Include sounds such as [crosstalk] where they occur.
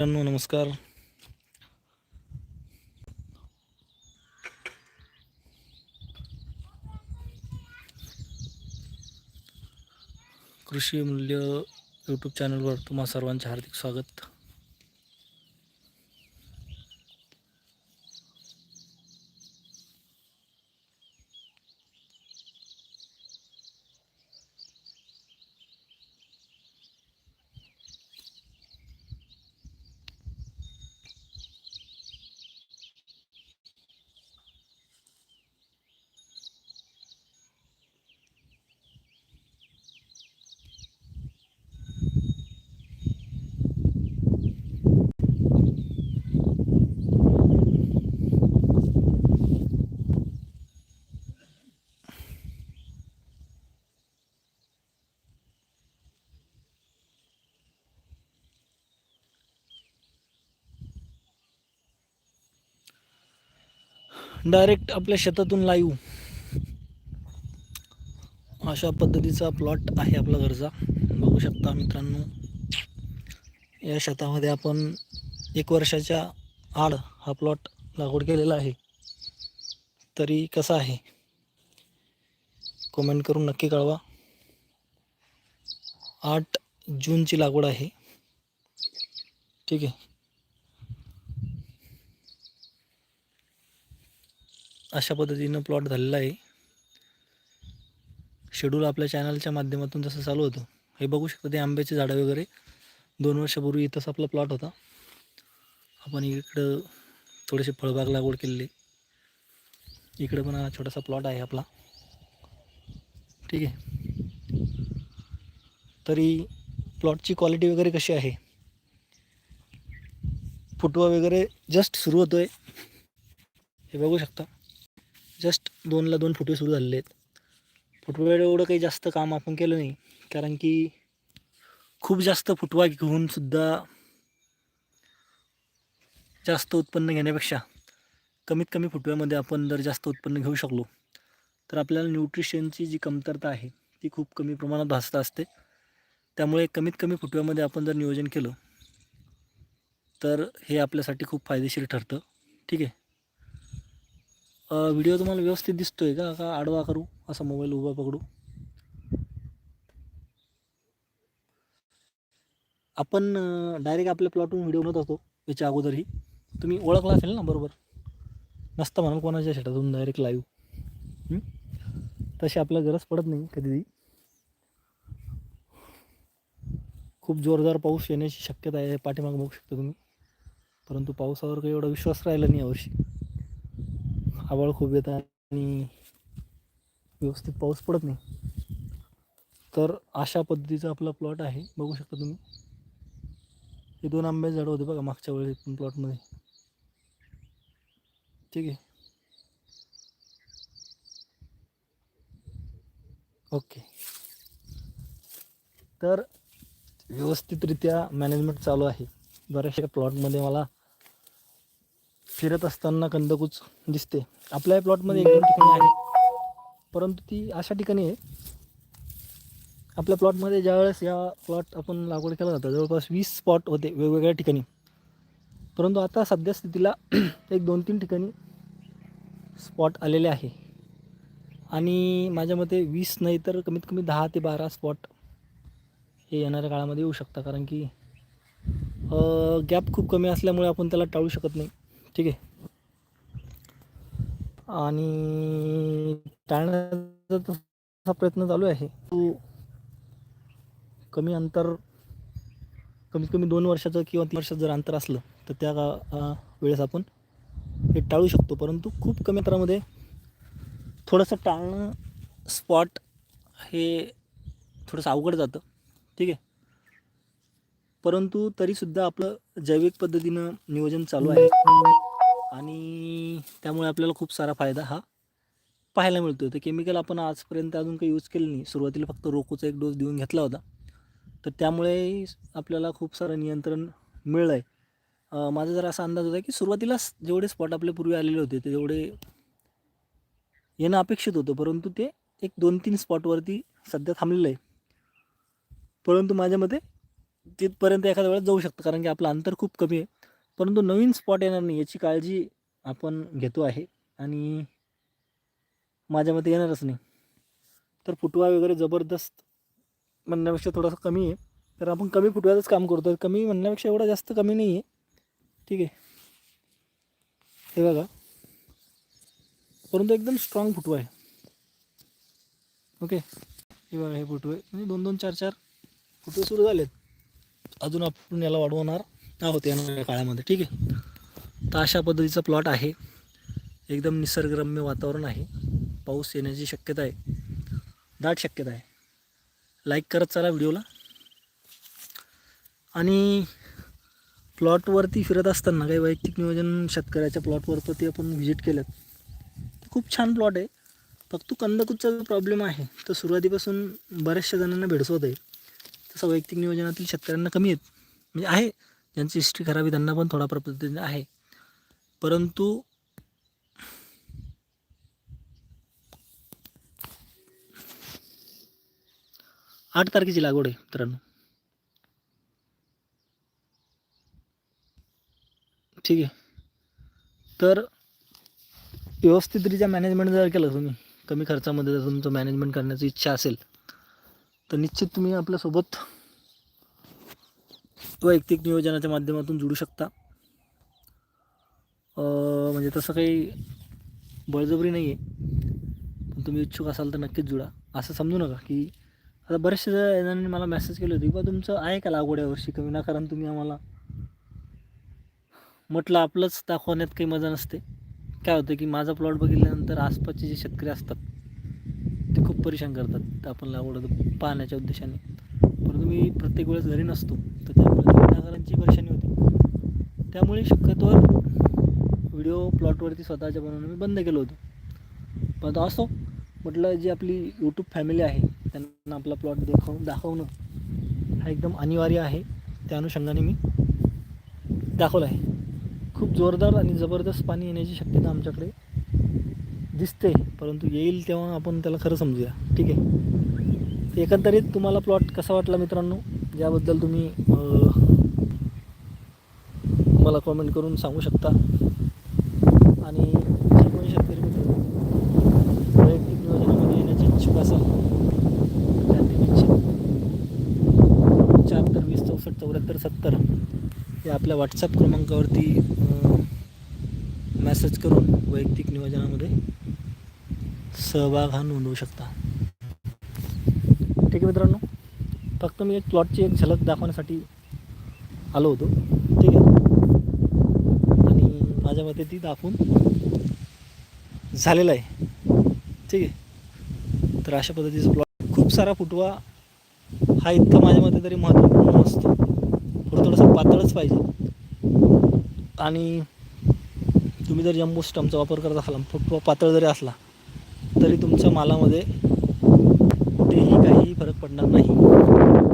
मित्रांनो नमस्कार. कृषी मूल्य यूट्यूब चॅनलवर तुम्हा सर्वांचे हार्दिक स्वागत. डायरेक्ट आपल्या शेतातून लाईव्ह अशा पद्धतीचा प्लॉट आहे आपला घरचा. बघू शकता मित्रांनो या शेतामध्ये आपण एक वर्षाच्या आड हा प्लॉट लागवड केलेला आहे. तरी कसा आहे? कमेंट करून नक्की कळवा. आठ जूनची लागवड आहे. ठीक आहे. अशा पद्धतीनं प्लॉट झालेला आहे. शेड्यूल आपल्या चॅनलच्या माध्यमातून जसं चालू होतं. हे बघू शकता ते आंब्याची झाडं वगैरे. दोन वर्षापूर्वी इथंच आपला प्लॉट होता. आपण इकडं थोडेसे फळबाग लागवड केलेली. इकडं पण हा छोटासा प्लॉट आहे आपला. ठीक आहे. तरी प्लॉटची क्वालिटी वगैरे कशी आहे? फुटवा वगैरे जस्ट सुरू होतो आहे हे बघू शकता. जस्ट दोनला दोन फुटवे सुरू झालेले आहेत फुटवेड एवढं काही जास्त काम आपण केलं नाही. कारण की खूप जास्त फुटवा घेऊनसुद्धा जास्त उत्पन्न घेण्यापेक्षा कमीत कमी फुटव्यामध्ये आपण जर जास्त उत्पन्न घेऊ शकलो तर आपल्याला न्यूट्रिशनची जी कमतरता आहे ती खूप कमी प्रमाणात भासत असते. त्यामुळे कमीत कमी फुटव्यामध्ये आपण जर नियोजन केलं तर हे आपल्यासाठी खूप फायदेशीर ठरतं. ठीक आहे? व्हिडिओ तुम्हाला व्यवस्थित दिसतोय का? का आडवा करू? असा मोबाईल उभा पकडू? आपण डायरेक्ट आपल्या प्लॉटवरून व्हिडिओ बनवत असतो याच्या अगोदरही. तुम्ही ओळखला असेल ना बरोबर? नसतं म्हणाल कोणाच्या शेतातून डायरेक्ट लाईव्ह तशी आपल्याला गरज पडत नाही कधीही. खूप जोरदार पाऊस येण्याची शक्यता आहे पाठीमागं बघू शकता तुम्ही. परंतु पावसावर काही एवढा विश्वास राहिला नाही यावर्षी आवाळ खूप येतं आणि व्यवस्थित पाऊस पडत नाही. तर अशा पद्धतीचा आपला प्लॉट आहे. बघू शकता तुम्ही. हे दोन आंब्याचे झाडं होते बघा मागच्या वेळेस पण प्लॉटमध्ये ठीक आहे. ओके. तर व्यवस्थितरित्या मॅनेजमेंट चालू आहे. बऱ्याचशा प्लॉटमध्ये मला फिरत असताना कंदकूच दिसते. आपल्या या प्लॉटमध्ये एक दोन ठिकाणी आहे. परंतु ती अशा ठिकाणी आहे. आपल्या प्लॉटमध्ये ज्यावेळेस या प्लॉट आपण लागवड केला जातं जवळपास वीस स्पॉट होते वेगवेगळ्या ठिकाणी. परंतु आता सध्या स्थितीला [clears throat] एक दोन तीन ठिकाणी स्पॉट आलेले आहे. आणि माझ्या मते वीस नाही तर कमीत कमी दहा ते बारा स्पॉट हे येणाऱ्या काळामध्ये येऊ शकता कारण की गॅप खूप कमी असल्यामुळे आपण त्याला टाळू शकत नाही. ठीक आहे. आणि टाळण्याचा तसा प्रयत्न चालू आहे. तो कमी अंतर कमीत कमी दोन वर्षाचं किंवा तीन वर्षाचं जर अंतर असलं तर त्या वेळेस आपण हे टाळू शकतो. परंतु खूप कमी अंतरामध्ये थोडंसं टाळणं स्पॉट हे थोडंसं अवघड जातं. ठीक आहे. परंतु तरीसुद्धा आपलं जैविक पद्धतीनं नियोजन चालू आहे. आणि त्यामुळे आपल्याला खूप सारा फायदा हा पाहायला मिळतो तर केमिकल आपण आजपर्यंत अजून काही यूज केलं नाही. सुरुवातीला फक्त रोकोचा एक डोस देऊन घेतला होता. तर त्यामुळे आपल्याला खूप सारं नियंत्रण मिळलं आहे माझा जरा असा अंदाज होता की सुरुवातीलाच जेवढे स्पॉट आपल्या पूर्वी आलेले होते ते जेवढे येणं अपेक्षित होतं. परंतु ते एक दोन तीन स्पॉटवरती सध्या थांबलेलं आहे. परंतु माझ्या मते तिथपर्यंत एखाद्या वेळेस जाऊ शकतं कारण की आपलं अंतर खूप कमी आहे. परंतु नवीन स्पॉट येणार नाही याची काळजी आपण घेतो आहे. आणि माझ्या मते येणारच नाही. तर फुटवा वगैरे जबरदस्त म्हणण्यापेक्षा थोडासा कमी आहे. तर आपण कमी फुटव्यातच काम करतो कमी म्हणण्यापेक्षा एवढा जास्त कमी नाही आहे. ठीक आहे. हे बघा. परंतु एकदम स्ट्रॉंग फुटवा आहे. ओके हे बघा हे फुटवे. म्हणजे दोन दोन चार चार फुटवे सुरू झालेत. अजून आपण याला वाढवणार आहोत येणाऱ्या काळामध्ये ठीक आहे? तर अशा पद्धतीचा प्लॉट आहे. एकदम निसर्गरम्य वातावरण आहे. पाऊस येण्याची शक्यता आहे. दाट शक्यता आहे. लाईक करत चला व्हिडिओला. आणि प्लॉटवरती फिरत असताना काही वैयक्तिक नियोजन शेतकऱ्याच्या प्लॉटवरती आपण व्हिजिट केलं खूप छान प्लॉट आहे. फक्त कंदकुचा जो प्रॉब्लेम आहे तो सुरुवातीपासून बऱ्याचशा जणांना भेडसवत आहे. तसं वैयक्तिक नियोजनातील शेतकऱ्यांना कमी आहेत. म्हणजे आहे. ज्यांची हिस्ट्री खराब आहे त्यांना पण थोडा पद्धतीने आहे. परंतु आठ तारखेची लागवड आहे मित्रांनो. ठीक आहे. तर व्यवस्थितरित्या मॅनेजमेंट जर केलं तुम्ही कमी खर्चामध्ये जर तुमचं मॅनेजमेंट करण्याची इच्छा असेल तर निश्चित तुम्ही आपल्यासोबत वैयक्तिक नियोजनाच्या माध्यमातून जुळू शकता. म्हणजे तसं काही बळजबरी नाही आहे पण तुम्ही इच्छुक असाल तर नक्कीच जुडा. असं समजू नका की आता बरेचसे जणांनी मला मेसेज केले होते की बा तुमचं आहे का लागवड यावर्षी कमी? ना कारण तुम्ही आम्हाला म्हटलं आपलंच दाखवण्यात काही मजा नसते. काय होतं की माझा प्लॉट बघितल्यानंतर आसपासचे जे शेतकरी असतात परेशान करतात. तर आपण आवडतं पाहण्याच्या उद्देशाने. परंतु मी प्रत्येक वेळेस घरी नसतो. तर त्यामुळे विनाकारांची परेशानी होती. त्यामुळे शक्यतोवर व्हिडिओ प्लॉटवरती स्वतःच्या बनवणं मी बंद केलं होतं. परंतु असो. म्हटलं जी आपली यूट्यूब फॅमिली आहे त्यांना आपला प्लॉट देखावून दाखवणं हा एकदम अनिवार्य आहे. त्या अनुषंगाने मी दाखवलं आहे. खूप जोरदार आणि जबरदस्त पाणी येण्याची शक्यता आमच्याकडे दिसते परंतु येईल तेव्हा आपण त्याला खरं समजूया. ठीक आहे? एकंदरीत तुम्हाला प्लॉट कसा वाटला मित्रांनो? ज्याबद्दल तुम्ही मला कॉमेंट करून सांगू शकता. आणि जे कोणी शेतकरी मित्र वैयक्तिक नियोजनामध्ये येण्याची इच्छुक असाल तर शहात्तर वीस चौसष्ट चौऱ्याहत्तर सत्तर या आपल्या व्हॉट्सअप क्रमांकावरती मेसेज करून वैयक्तिक नियोजनामध्ये सहभाग हा नोंदवू शकता. ठीक आहे मित्रांनो फक्त मी एक प्लॉटची एक झलक दाखवण्यासाठी आलो होतो. ठीक आहे? आणि माझ्या मते ती दाखवून झालेलं आहे. ठीक आहे? तर अशा पद्धतीचा प्लॉट खूप सारा फुटवा हा इतका माझ्या मते तरी महत्त्वपूर्ण असतो थोडं थोडंसं पातळच पाहिजे. आणि तुम्ही जर जम्बो स्टमचा वापर करत असाल फुटवा पातळ जरी असला तरी तुमच्या मालामध्ये कुठेही काहीही फरक पडणार नाही.